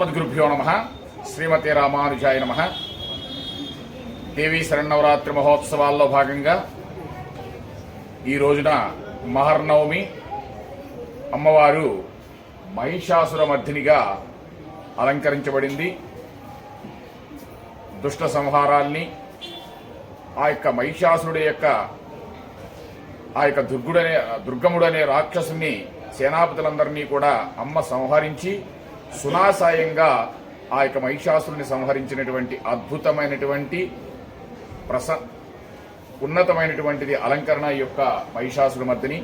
అస్మద్గురుభ్యో నమ. శ్రీమతి రామానుజాయ నమ. దేవీ శరణవరాత్రి మహోత్సవాల్లో భాగంగా ఈ రోజున మహర్నవమి అమ్మవారు మహిషాసుర మధ్యనిగా అలంకరించబడింది. దుష్ట సంహారాల్ని ఆ యొక్క మహిషాసురుడి యొక్క ఆ యొక్క దుర్గుడనే దుర్గముడనే రాక్షసుని సేనాపతులందరినీ కూడా అమ్మ సంహరించి సునాసాయంగా ఆ యొక్క మహిషాసురుని సంహరించినటువంటి అద్భుతమైనటువంటి ప్రస ఉన్నతమైనటువంటిది అలంకరణ యొక్క మహిషాసురు మధ్యని.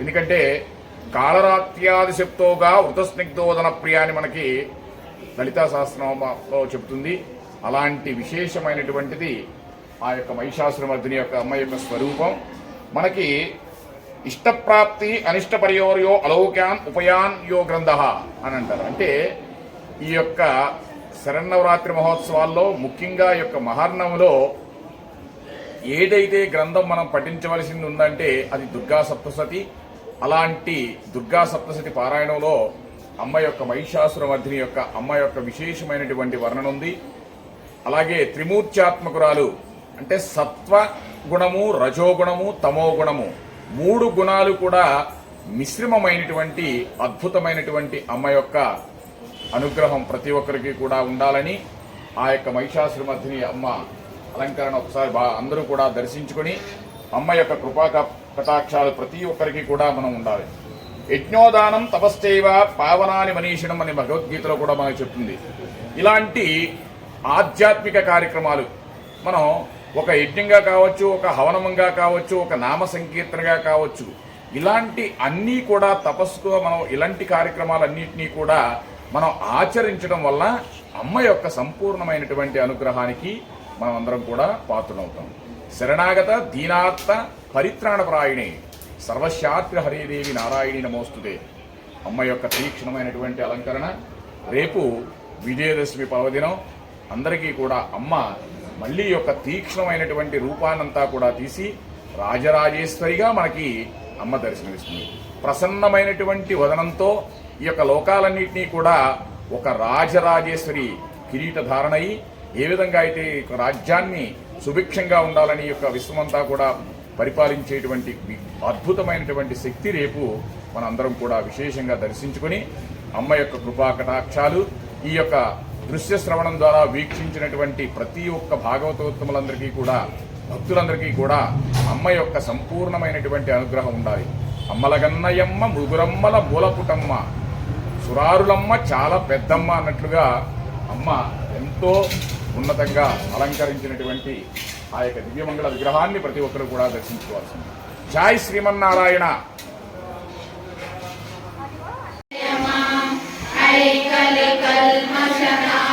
ఎందుకంటే కాలరాత్రి శక్తోగా వృతస్నిగ్ధోదన ప్రియ అని మనకి లలితా సహస్రనామంలో చెబుతుంది. అలాంటి విశేషమైనటువంటిది ఆ యొక్క మహిషాసురమర్దిని యొక్క అమ్మ యొక్క స్వరూపం. మనకి ఇష్టప్రాప్తి అనిష్ట పరియోర్యో అలౌక్యాన్ ఉపయాన్ యో గ్రంథ అని అంటారు. అంటే ఈ యొక్క శరన్నవరాత్రి మహోత్సవాల్లో ముఖ్యంగా ఈ యొక్క మహార్ణంలో ఏదైతే గ్రంథం మనం పఠించవలసింది ఉందంటే అది దుర్గా సప్తసతి. అలాంటి దుర్గా సప్తసతి పారాయణంలో అమ్మ యొక్క మహిషాసురమర్ధిని యొక్క అమ్మ యొక్క విశేషమైనటువంటి వర్ణన ఉంది. అలాగే త్రిమూర్త్యాత్మకురాలు అంటే సత్వ గుణము రజోగుణము తమో గుణము మూడు గుణాలు కూడా మిశ్రమమైనటువంటి అద్భుతమైనటువంటి అమ్మ యొక్క అనుగ్రహం ప్రతి ఒక్కరికి కూడా ఉండాలని ఆ యొక్క మహిషాసురమర్ధిని అమ్మ అలంకరణ ఒకసారి బా అందరూ కూడా దర్శించుకుని అమ్మ యొక్క కృపా కటాక్షాలు ప్రతి ఒక్కరికి కూడా మనం ఉండాలి. యజ్ఞోదానం తపశ్చైవ పావనాని మనీషణం అని భగవద్గీతలో కూడా మనకు చెప్తుంది. ఇలాంటి ఆధ్యాత్మిక కార్యక్రమాలు మనం ఒక యజ్ఞంగా కావచ్చు ఒక హవనమంగా కావచ్చు ఒక నామ సంకీర్తనగా కావచ్చు ఇలాంటి అన్నీ కూడా తపస్సుగా మనం ఇలాంటి కార్యక్రమాలన్నింటినీ కూడా మనం ఆచరించడం వల్ల అమ్మ యొక్క సంపూర్ణమైనటువంటి అనుగ్రహానికి మనం అందరం కూడా పాత్రలవుతాం. శరణాగత దీనాత్త పరిత్రాణపరాయణే సర్వశాస్త్ర హరిదేవి నారాయణి నమోస్తుదే అమ్మ యొక్క తీక్షణమైనటువంటి అలంకరణ రేపు విజయదశమి పర్వదినం అందరికీ కూడా అమ్మ మళ్ళీ యొక్క తీక్షణమైనటువంటి రూపాన్నంతా కూడా తీసి రాజరాజేశ్వరిగా మనకి అమ్మ దర్శనమిస్తుంది. ప్రసన్నమైనటువంటి వదనంతో ఈ యొక్క లోకాలన్నింటినీ కూడా ఒక రాజరాజేశ్వరి కిరీట ధారణయి ఏ విధంగా అయితే ఈ రాజ్యాన్ని సుభిక్షంగా ఉండాలని ఈ యొక్క విశ్వమంతా కూడా పరిపాలించేటువంటి అద్భుతమైనటువంటి శక్తి రేపు మనందరం కూడా విశేషంగా దర్శించుకుని అమ్మ యొక్క కృపా కటాక్షాలు ఈ యొక్క దృశ్య శ్రవణం ద్వారా వీక్షించినటువంటి ప్రతి ఒక్క భాగవతోత్తములందరికీ కూడా భక్తులందరికీ కూడా అమ్మ యొక్క సంపూర్ణమైనటువంటి అనుగ్రహం ఉండాలి. అమ్మలగన్నయమ్మ ముగురమ్మల మూలపుటమ్మ. సురారులమ్మ చాలా పెద్దమ్మ అన్నట్లుగా అమ్మ ఎంతో ఉన్నతంగా అలంకరించినటువంటి ఆ యొక్క దివ్యమంగళ విగ్రహాన్ని ప్రతి ఒక్కరు కూడా దర్శించుకోవాల్సింది. జాయ్ శ్రీమన్నారాయణ. عليك لك المشنع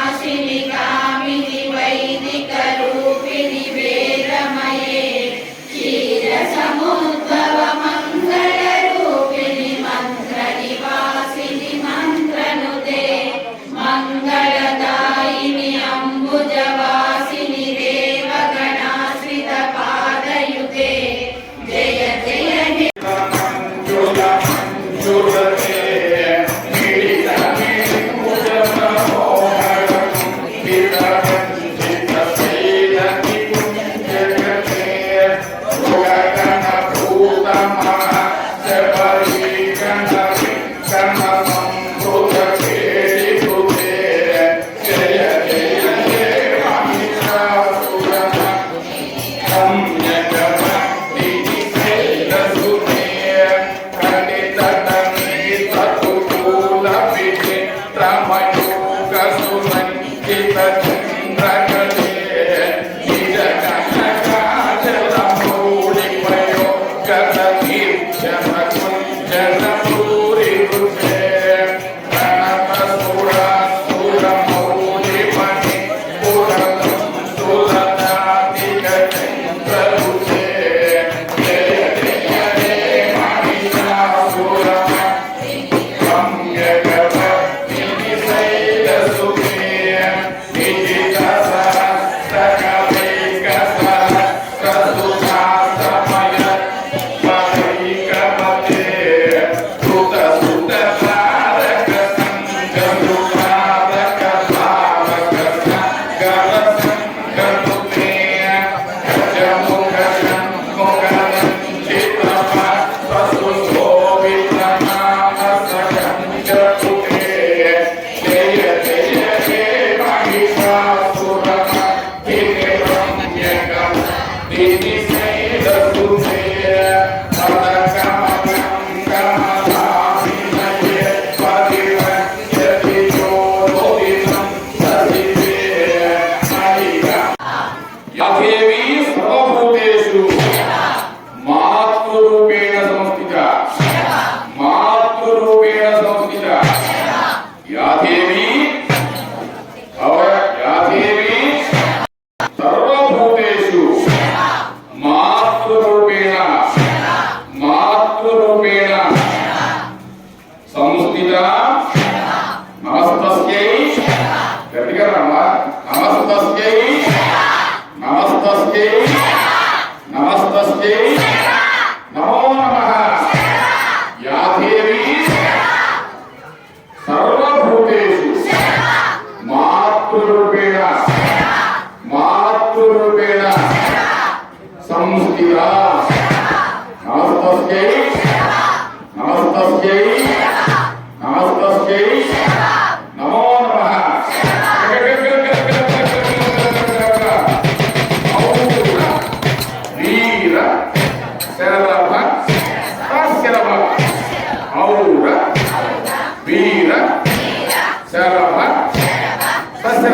और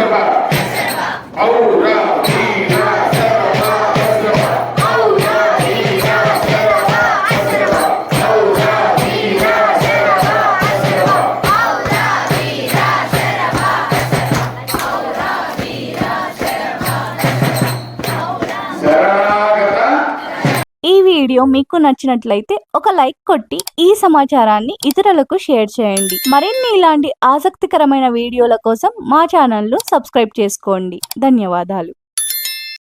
వీడియో మీకు నచ్చినట్లయితే ఒక లైక్ కొట్టి ఈ సమాచారాన్ని ఇతరులకు షేర్ చేయండి. మరిన్ని ఇలాంటి ఆసక్తికరమైన వీడియోల కోసం మా ఛానల్ను సబ్స్క్రైబ్ చేసుకోండి. ధన్యవాదాలు.